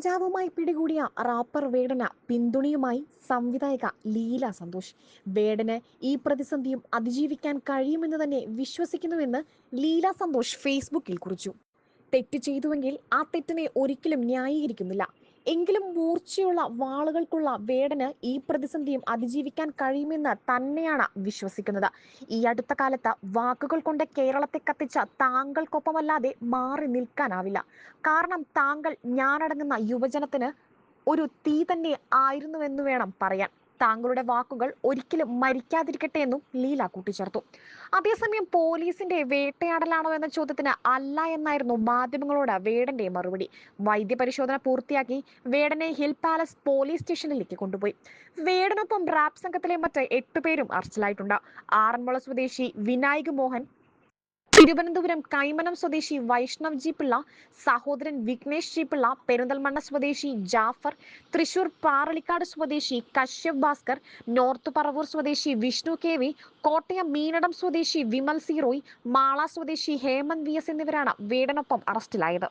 കഞ്ചാവുമായി പിടികൂടിയ റാപ്പർ വേടന പിന്തുണയുമായി സംവിധായക ലീല സന്തോഷ്. വേടന് ഈ പ്രതിസന്ധിയും അതിജീവിക്കാൻ കഴിയുമെന്ന് തന്നെ വിശ്വസിക്കുന്നുവെന്ന് ലീല സന്തോഷ് ഫേസ്ബുക്കിൽ കുറിച്ചു. തെറ്റ് ചെയ്തുവെങ്കിൽ ആ തെറ്റിനെ ഒരിക്കലും ന്യായീകരിക്കുന്നില്ല. എങ്കിലും മൂർച്ചയുള്ള വാളുകൾക്കുള്ള വേടന് ഈ പ്രതിസന്ധിയും അതിജീവിക്കാൻ കഴിയുമെന്ന് തന്നെയാണ് വിശ്വസിക്കുന്നത്. ഈ അടുത്ത കാലത്ത് വാക്കുകൾ കൊണ്ട് കേരളത്തെ കത്തിച്ച താങ്കൾക്കൊപ്പമല്ലാതെ മാറി നിൽക്കാനാവില്ല. കാരണം താങ്കൾ ഞാനടങ്ങുന്ന യുവജനത്തിന് ഒരു തീ തന്നെ ആയിരുന്നുവെന്ന് വേണം പറയാൻ. താങ്കളുടെ വാക്കുകൾ ഒരിക്കലും മരിക്കാതിരിക്കട്ടെ എന്നും ലീല കൂട്ടിച്ചേർത്തു. അതേസമയം പോലീസിന്റെ വേട്ടയാടലാണോ എന്ന ചോദ്യത്തിന് അല്ല എന്നായിരുന്നു മാധ്യമങ്ങളോട് വേടന്റെ മറുപടി. വൈദ്യപരിശോധന പൂർത്തിയാക്കി വേടനെ ഹിൽ പാലസ് പോലീസ് സ്റ്റേഷനിലേക്ക് കൊണ്ടുപോയി. വേടനൊപ്പം റാപ്പ് സംഘത്തിലെ മറ്റ് എട്ടുപേരും അറസ്റ്റിലായിട്ടുണ്ട്. ആറന്മുള സ്വദേശി വിനായക് മോഹൻ തിരുവനന്തപുരം കൈമനം സ്വദേശി വൈഷ്ണവ് ജി പിള്ള സഹോദരൻ വിഘ്നേഷ് ജി പിള്ള പെരിന്തൽമണ്ണ സ്വദേശി ജാഫർ തൃശൂർ പാറളിക്കാട് സ്വദേശി കശ്യപ് ഭാസ്കർ നോർത്ത് പറവൂർ സ്വദേശി വിഷ്ണു കെ വി കോട്ടയം മീനടം സ്വദേശി വിമൽ സി റോയ് മാള സ്വദേശി ഹേമന്ത് വി എസ് എന്നിവരാണ് വീടിനൊപ്പം അറസ്റ്റിലായത്.